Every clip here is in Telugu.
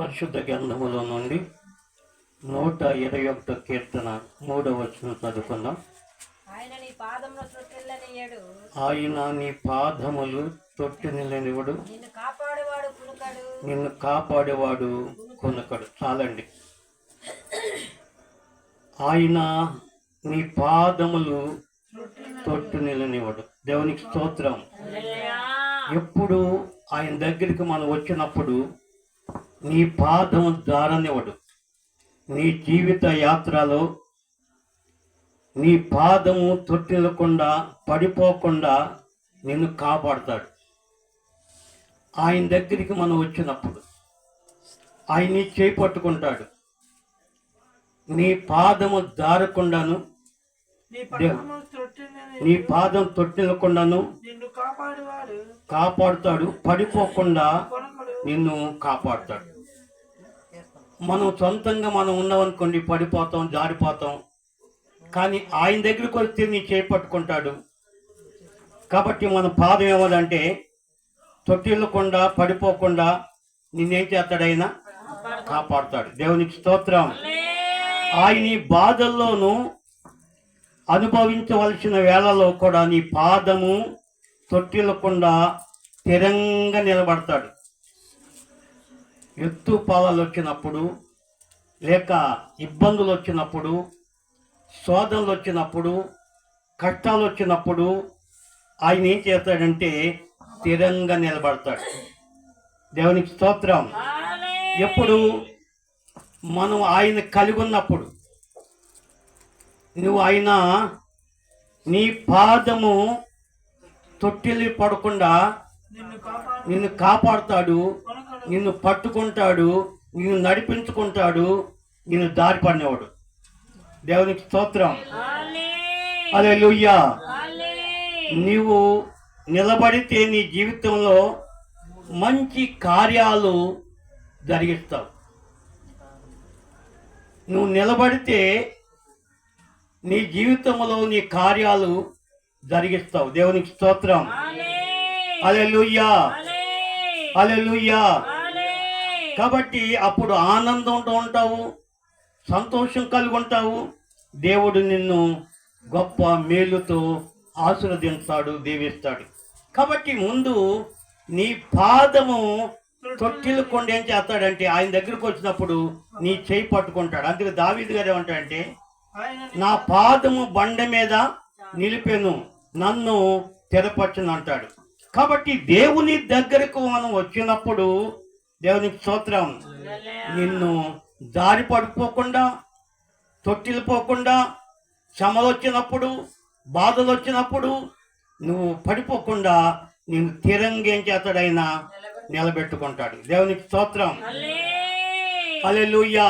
పరిశుద్ధ గ్రంథములో నుండి నూట ఇరవై ఒకటో కీర్తన మూడవ వచనం చదువుకుందాం. ఆయన నీ పాదములు తొట్టి నిలనివుడు నిన్ను కాపాడేవాడు కునుకడు. నిన్ను కాపాడేవాడు కొనకడు. చాలండి. ఆయన నీ పాదములు తొట్టు నిలనివ్వడు. దేవునికి స్తోత్రం. ఎప్పుడు ఆయన దగ్గరికి మనం వచ్చినప్పుడు నీ పాదము దారనివ్వడు నీ జీవిత యాత్రలో నీ పాదము తొట్టిల్లకుండా పడిపోకుండా నిన్ను కాపాడతాడు. ఆయన దగ్గరికి మనం వచ్చినప్పుడు ఆయన్ని చేయి పట్టుకుంటాడు నీ పాదము దారకుండాను నీ పాదం తొట్టిల్లకుండాను కాపాడుతాడు. పడిపోకుండా నిన్ను కాపాడుతాడు. మనం సొంతంగా మనం ఉన్నామనుకోండి పడిపోతాం జారిపోతాం. కానీ ఆయన దగ్గరికి వస్తే నీ చేపట్టుకుంటాడు కాబట్టి మన పాదం ఏమదంటే తొట్టిల్లకుండా పడిపోకుండా నిన్నేం చేస్తాడైనా కాపాడుతాడు. దేవునికి స్తోత్రం. ఆయన ఈ బాధల్లోనూ అనుభవించవలసిన వేళలో కూడా నీ పాదము తొట్టిల్లకుండా స్థిరంగా నిలబడతాడు. ఎత్తు పాలాలు వచ్చినప్పుడు లేక ఇబ్బందులు వచ్చినప్పుడు శోధనలు వచ్చినప్పుడు కష్టాలు వచ్చినప్పుడు ఆయన ఏం చేస్తాడంటే స్థిరంగా నిలబడతాడు. దేవునికి స్తోత్రం. ఎప్పుడు మనం ఆయన కలిగి ఉన్నప్పుడు నువ్వు ఆయన నీ పాదము తొట్టిల్లి పడకుండా నిన్ను కాపాడు. నిన్ను కాపాడుతాడు. నిన్ను పట్టుకుంటాడు నిన్ను నడిపించుకుంటాడు నిన్ను దారి పడినవాడు. దేవునికి స్తోత్రం. అదే నీవు నిలబడితే నీ జీవితంలో మంచి కార్యాలు జరిగిస్తావు. నువ్వు నిలబడితే నీ జీవితంలో నీ కార్యాలు జరిగిస్తావు. దేవునికి స్తోత్రం. అలే లుయ్యా అలే కాబట్టి అప్పుడు ఆనందంతో ఉంటావు సంతోషం కలిగి ఉంటావు. దేవుడు నిన్ను గొప్ప మేలుతో ఆశీర్వదిస్తాడు దీవిస్తాడు. కాబట్టి ముందు నీ పాదము తొట్టిల్లు కొండ ఏం చేస్తాడంటే ఆయన దగ్గరకు వచ్చినప్పుడు నీ చేయి పట్టుకుంటాడు. అందుకే దావీదు గారు ఏమంటాడంటే నా పాదము బండ మీద నిలిపెను నన్ను తెరపరచును అంటాడు. కాబట్టి దేవుని దగ్గరకు మనం వచ్చినప్పుడు దేవునికి స్తోత్రం నిన్ను దారి పడిపోకుండా తొట్టిల్లిపోకుండా శ్రమలు వచ్చినప్పుడు బాధలు వచ్చినప్పుడు నువ్వు పడిపోకుండా నిన్ను స్థిరంగా ఏం చేస్తాడైనా నిలబెట్టుకుంటాడు. దేవునికి స్తోత్రం. అలెలుయ్యా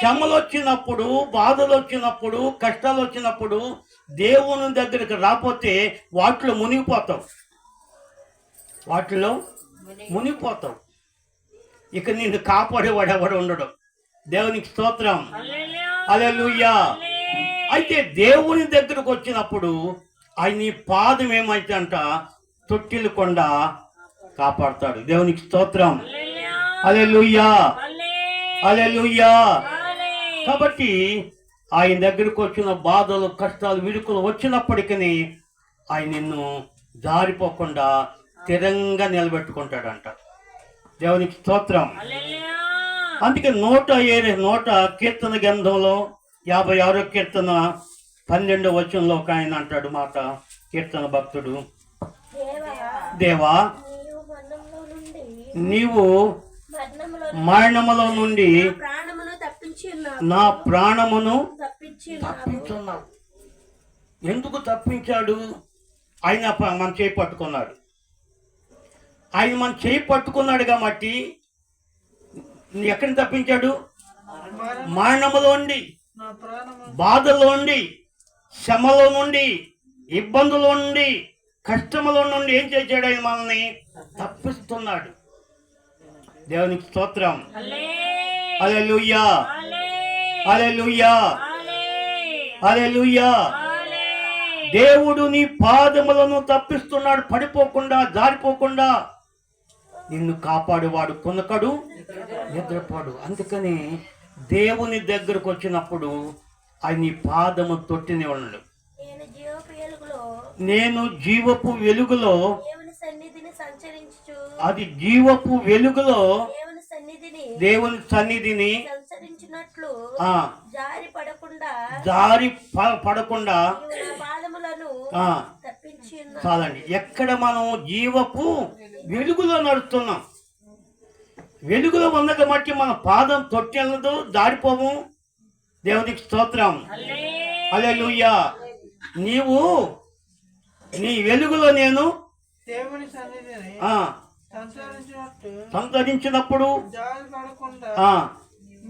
శ్రమలు వచ్చినప్పుడు బాధలు వచ్చినప్పుడు కష్టాలు వచ్చినప్పుడు దేవుని దగ్గరికి రాకపోతే వాటిలో మునిగిపోతావు. వాటిలో మునిగిపోతావు ఇక నిన్ను కాపాడేవాడు ఎవడు ఉండడు. దేవునికి స్తోత్రం. అలెలుయ్యా అయితే దేవుని దగ్గరకు వచ్చినప్పుడు ఆయన నీ పాదం ఏమైతే అంట తొట్టిల్లకుండా కాపాడతాడు. దేవునికి స్తోత్రం. అలెలుయ్యా అలెలుయ్యా కాబట్టి ఆయన దగ్గరకు వచ్చిన బాధలు కష్టాలు విడుకులు వచ్చినప్పటికీ ఆయన నిన్ను జారిపోకుండా స్థిరంగా నిలబెట్టుకుంటాడంట. దేవునికి స్తోత్రం. అందుకే నూట ఏడు నూట కీర్తన గ్రంథంలో యాభై ఆరో కీర్తన పన్నెండో వచనంలో ఒక ఆయన అంటాడు మాట కీర్తన భక్తుడు. దేవా నీవు మరణములో నుండి నా ప్రాణమును తప్పించున్నావు. ఎందుకు తప్పించాడు? ఆయన మన చేయి పట్టుకున్నాడు. ఆయన మన చేయి పట్టుకున్నాడు కాబట్టి ఎక్కడిని తప్పించాడు? మరణములో ఉండి నా ప్రాణము బాధలో ఉండి శ్రమలో నుండి ఇబ్బందులో నుండి కష్టములో నుండి ఏం చేశాడు ఆయన మనల్ని? తప్పిస్తున్నాడు. దేవునికి స్తోత్రం. అలే లుయ్యా అలే లుయ్యా అలే లుయ్యా దేవుడు నీ పాదములను తప్పిస్తున్నాడు. పడిపోకుండా జారిపోకుండా. నిన్ను కాపాడువాడు కొనకడు నిద్రపోడు. అందుకని దేవుని దగ్గరకు వచ్చినప్పుడు ఆయన నీ పాదము తొట్టిని ఉన్నాడు నేను జీవపు వెలుగులో అది జీవపు వెలుగులో దేవుని సన్నిధిని జారి పడకుండా ప- పడకుండా పాదములను. చాలండి ఎక్కడ మనం జీవపు వెలుగులో నడుస్తున్నాం. వెలుగులో ఉన్నది మట్టి మన పాదం తొట్టెలదు దారిపోము దేవునికి స్తోత్రం. అలెలుయ్యా నీవు నీ వెలుగులో నేను దేవుని సన్నిధిని ఆ సంచరించినట్టు సంతరించినప్పుడు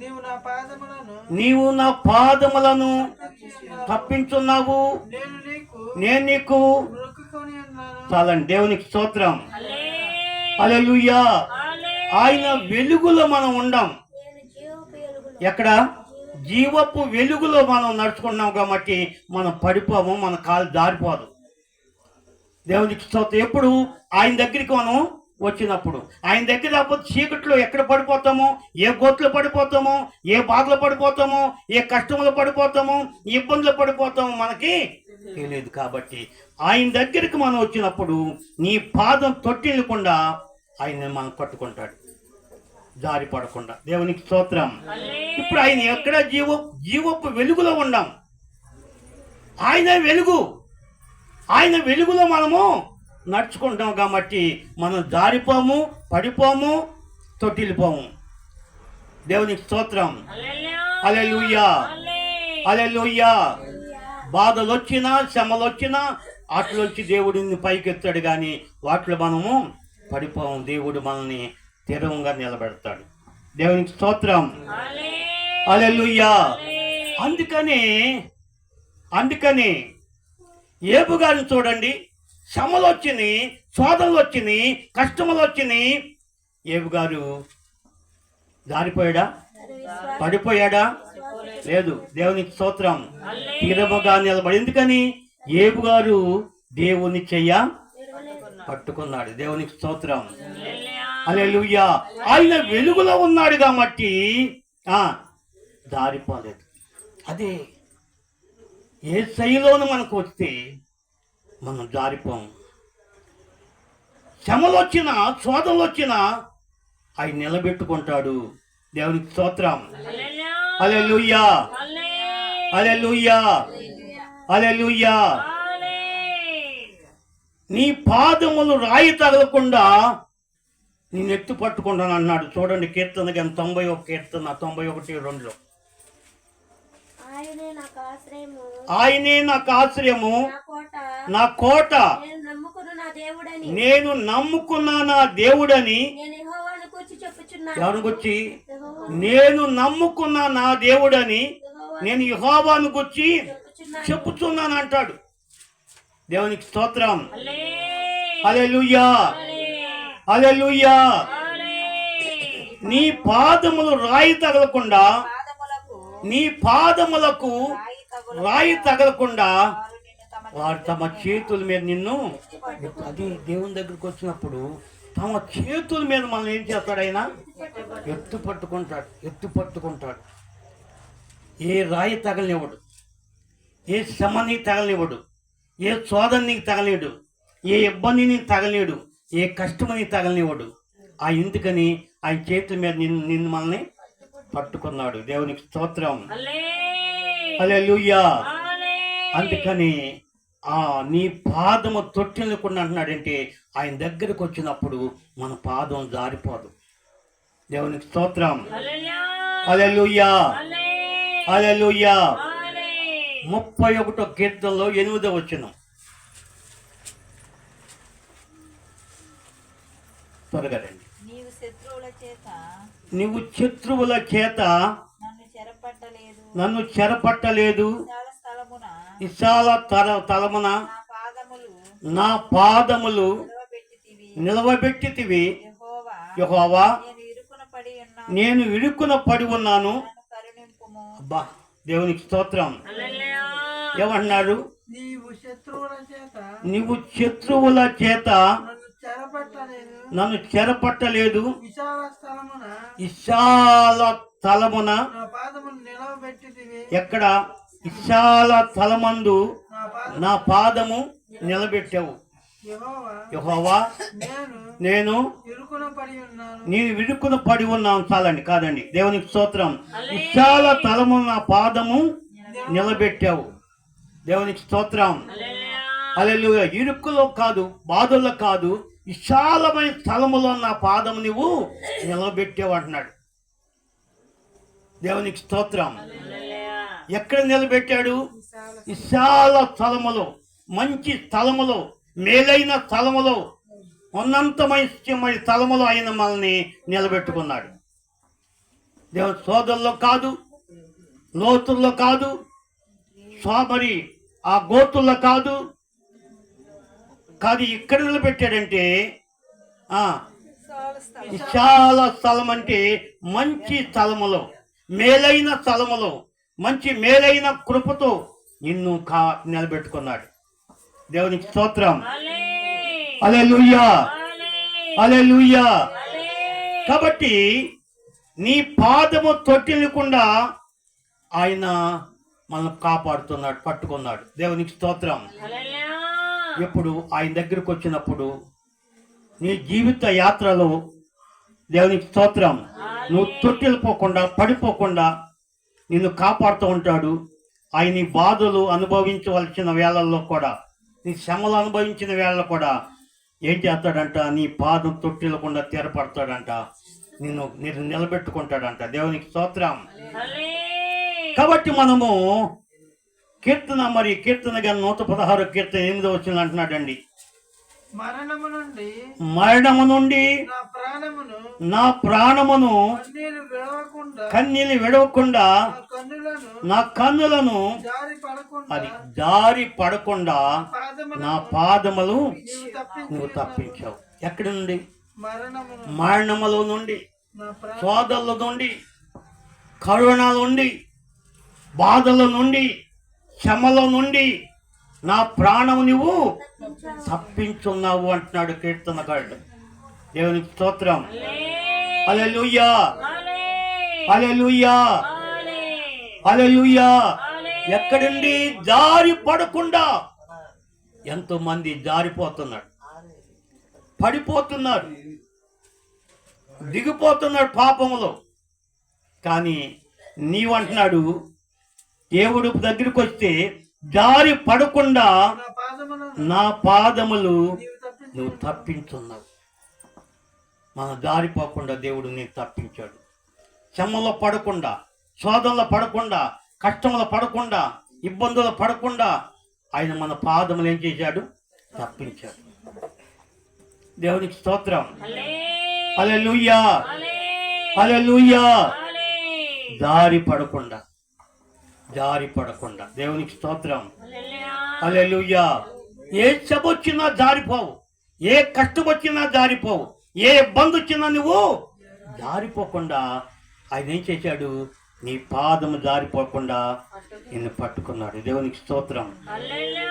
నీవు నా పాదములను నీవు నా పాదములను రక్షించున్నావు. తప్పించున్నావు. నేను నీకు నేను నీకు మొక్కుకొని ఉన్నాను చాలండి. దేవునికి స్తోత్రం. అలెలుయ్యా ఆయన వెలుగులో మనం ఉండం. ఎక్కడ? జీవపు వెలుగులో మనం నడుచుకున్నాం కాబట్టి మనం పడిపోము మన కాలు దారిపోదు దేవునికి స్తోత్రం. ఎప్పుడు? ఆయన దగ్గరికి మనం వచ్చినప్పుడు. ఆయన దగ్గర రాకపోతే చీకట్లో ఎక్కడ పడిపోతామో ఏ గోట్లో పడిపోతామో ఏ బాధలు పడిపోతామో ఏ కష్టములు పడిపోతామో ఇబ్బందులు పడిపోతామో మనకి తెలియదు కాబట్టి ఆయన దగ్గరికి మనం వచ్చినప్పుడు నీ పాదం తొట్టిల్లకుండా ఆయన మనం కట్టుకుంటాడు. జారి పడకుండా. దేవునికి స్తోత్రం. ఇప్పుడు ఆయన ఎక్కడ జీవ జీవపు వెలుగులో ఉన్నాం. ఆయన వెలుగు. ఆయన వెలుగులో మనము నడుచుకుంటాం కాబట్టి మనం జారిపోము పడిపోము తొట్టిల్లిపోము. దేవునికి స్తోత్రం. అలెలుయ్యా అలెలుయ్యా బాధలు వచ్చినా శ్రమలు వచ్చినా వాటిలోంచి దేవుడిని పైకెత్తాడు కానీ వాటిలో మనము పడిపోము. దేవుడు మనల్ని స్థిరంగా నిలబెడతాడు. దేవునికి స్తోత్రం. అలెలుయ్యా అందుకని అందుకని ఏబు గారిని చూడండి. శ్రమలు వచ్చినాయి శోధనలు వచ్చినాయి కష్టములు వచ్చినాయి ఏబు గారు జారిపోయాడా? పడిపోయాడా? లేదు దేవునికి స్తోత్రం. తీరముగా నిలబడి ఎందుకని? ఏబు గారు దేవుని చెయ్య పట్టుకున్నాడు. దేవునికి స్తోత్రం. అలెలుయ్యా ఆయన వెలుగులో ఉన్నాడు కాబట్టి ఆ దారిపోలేదు అదే ఏ శైలిలోను మనకు వస్తే మనం జారిపోము శ్రమలు వచ్చినా శోధనలు వచ్చినా ఆయన నిలబెట్టుకుంటాడు. దేవునికి స్తోత్రం. అలెలుయ్యా అలెలుయ్యా అలెలుయ్యా నీ పాదములు రాయి తగలకుండా నేను ఎత్తు పట్టుకుంటాను అన్నాడు చూడండి కీర్తన కానీ తొంభై ఒక కీర్తన తొంభై ఒకటి రెండులో ఆయనే నాకు ఆశ్రయము. ఆయనే నాకు ఆశ్రయము. నా కోట. నా కోట. నేను నమ్ముకున్న నా దేవుడని. నేను నమ్ముకున్న నా దేవుడని. నేను యెహోవాను కూర్చి చెప్పుచున్నాను. ఎవరి గుచ్చి నేను నమ్ముకున్న నా దేవుడని. నేను యహోవాను గుచ్చి చెప్పుచున్నాను. అంటాడు. దేవునికి స్తోత్రం. అలెలుయ్యా అలెలుయ్యా నీ పాదములు రాయి తగలకుండా నీ పాదములకు రాయి తగులు రాయి తగలకుండా వారు తమ చేతుల మీద నిన్ను అది దేవుని దగ్గరికి వచ్చినప్పుడు తమ చేతుల మీద మనం ఏం చేస్తాడు ఆయన? ఎత్తు పట్టుకుంటాడు ఎత్తు పట్టుకుంటాడు. ఏ రాయి తగలనివ్వడు ఏ శ్రమని తగలనివ్వడు ఏ శోధన నీకు తగలేడు ఏ ఇబ్బందిని తగలేడు ఏ కష్టమని తగలనివ్వడు. ఆ ఎందుకని ఆయన చేతుల మీద నిన్ను నిన్ను మనల్ని పట్టుకున్నాడు. దేవునికి స్తోత్రం. హల్లెలూయా! అందుకని ఆ నీ పాదము తొట్టిల్లకుండా అంటున్నాడంటే ఆయన దగ్గరకు వచ్చినప్పుడు మన పాదం జారిపోదు. దేవునికి స్తోత్రం. అలెలుయ్యా అలెలుయ్యా ముప్పై ఒకటో కీర్తనలో ఎనిమిదో వచ్చిన త్వరగా రండి. నీవు శత్రువుల చేత నన్ను చెరపట్టలేదు. నన్ను చెరపట్టలేదు. విశాల తల తలమున నా పాదములు నా పాదములు నిలవబెట్టితివి. నిలవబెట్టితివి. యెహోవా యెహోవా నేను ఇరుకున పడి ఉన్నాను. నేను ఇరుక్కున పడి ఉన్నాను. అబ్బా దేవునికి స్తోత్రం. ఏమన్నాడు నీవు శత్రువుల చేత నువ్వు శత్రువుల చేత నన్ను చెరపట్టలేదు. విశాల స్థలమున విశాల స్థలమున నా పాదమును నిలవబెట్టితివి. ఎక్కడ? విశాల స్థలమందు నా పాద నా పాదము నిలబెట్టావు. యెహోవా యెహోవా నేను నేను ఇరుకున పడి ఉన్నాను. నేను విడుకున పడి ఉన్నాను. చాలండి కాదండి. దేవునికి స్తోత్రం. విశాల స్థలము నా పాదము నిలబెట్టావు. దేవునికి స్తోత్రం. అలెలుగా ఇరుకులో కాదు బాధల్లో కాదు విశాలమైన స్థలములో నా పాదము నువ్వు నిలబెట్టావు అంటున్నాడు దేవునికి స్తోత్రం. ఎక్కడ నిలబెట్టాడు? విశాల స్థలములో మంచి స్థలములో మేలైన స్థలములో ఉన్నంతమైన స్థలములో ఆయన మనల్ని నిలబెట్టుకున్నాడు. దేవుని సోదరుల్లో కాదు లోతుల్లో కాదు స్వామరి ఆ గోతుల్లో కాదు కాదు ఇక్కడ నిలబెట్టాడంటే విశాల స్థలం. అంటే మంచి స్థలములో మేలైన స్థలములో మంచి మేలైన కృపతో నిన్ను కా నిలబెట్టుకున్నాడు. దేవునికి స్తోత్రం. అలే లుయ్యా అలే లుయ్యా కాబట్టి నీ పాదము తొట్టిల్లకుండా ఆయన మనం కాపాడుతున్నాడు పట్టుకున్నాడు. దేవునికి స్తోత్రం. ఎప్పుడు ఆయన దగ్గరకు వచ్చినప్పుడు నీ జీవిత యాత్రలో దేవునికి స్తోత్రం. నువ్వు తొట్టిల్లిపోకుండా పడిపోకుండా నిన్ను కాపాడుతూ ఉంటాడు. ఆయన బాధలు అనుభవించవలసిన వేళల్లో కూడా నీ శ్రమలు అనుభవించిన వేళల్లో కూడా ఏం చేస్తాడంట? నీ పాదం తొట్టిల్లకుండా తీరపడతాడంట. నిన్ను నిన్ను నిలబెట్టుకుంటాడంట. దేవునికి స్తోత్రం. కాబట్టి మనము కీర్తన మరి కీర్తన గారి నూట పదహారు కీర్తన ఎనిమిదో వచ్చిన అంటున్నాడండి. మరణము నుండి మరణము నుండి నా ప్రాణమును కన్నీరు విడవకుండా నా కన్నులను జారి పడకుండా అది దారి పడకుండా నా పాదములు నువ్వు తప్పించావు. ఎక్కడి నుండి? మరణములో నుండి సోదరుల నుండి కరోనా నుండి బాధల నుండి శ్రమల నుండి నా ప్రాణం నువ్వు తప్పించున్నావు అంటున్నాడు కీర్తనగాడు దేవునికి స్తోత్రం. అలెలుయ్యా అలెలుయ్యా అలెలుయ్యా ఎక్కడుండి? జారి పడకుండా. ఎంతో మంది జారిపోతున్నాడు పడిపోతున్నారు. దిగిపోతున్నాడు పాపములో. కానీ నీవంటున్నాడు దేవుడు దగ్గరికి వస్తే జారి పడకుండా నా పాదములు నువ్వు తప్పించున్నావు. మన దారిపోకుండా దేవుడు నేను తప్పించాడు. శ్రమలో పడకుండా శోధనలో పడకుండా కష్టంలో పడకుండా ఇబ్బందులు పడకుండా ఆయన మన పాదములు ఏం చేశాడు? తప్పించాడు. దేవునికి స్తోత్రం. అలే లూయా అలే లూయా దారి పడకుండా జారి పడకుండా దేవునికి స్తోత్రం. అలెలుయ్యా ఏ వచ్చినా జారిపోవు. ఏ కష్టం వచ్చినా జారిపోవు. ఏ ఇబ్బంది వచ్చినా నువ్వు జారిపోకుండా ఆయన ఏం చేశాడు? నీ పాదము జారిపోకుండా నిన్ను పట్టుకున్నాడు. దేవునికి స్తోత్రం.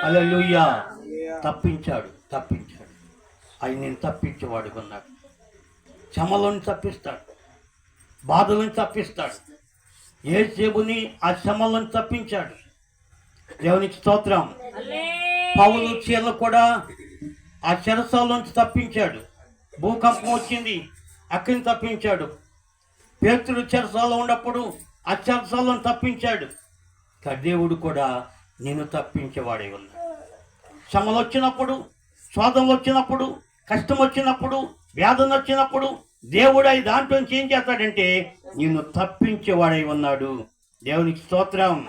అలెలుయ్యా తప్పించాడు. తప్పించాడు. ఆయన నేను తప్పించేవాడు ఉన్నాడు. శ్రమలోని తప్పిస్తాడు. బాధలను తప్పిస్తాడు. ఏ సేబుని ఆ శ్రమలను తప్పించాడు. దేవునికి స్తోత్రం. పౌలు చీరలు కూడా ఆ చెరసాలోంచి తప్పించాడు. భూకంపం వచ్చింది అక్కడిని తప్పించాడు. పేతుడు చెరసాలో ఉన్నప్పుడు ఆ చెరసాలను తప్పించాడు. దేవుడు కూడా నేను తప్పించేవాడే ఉన్నాడు. శ్రమలు వచ్చినప్పుడు శోధనలు వచ్చినప్పుడు కష్టం వచ్చినప్పుడు వేదన వచ్చినప్పుడు దేవుడు అయి దాంట్లో నుంచి ఏం చేస్తాడంటే నిన్ను తప్పించేవాడై ఉన్నాడు. దేవునికి స్తోత్రం.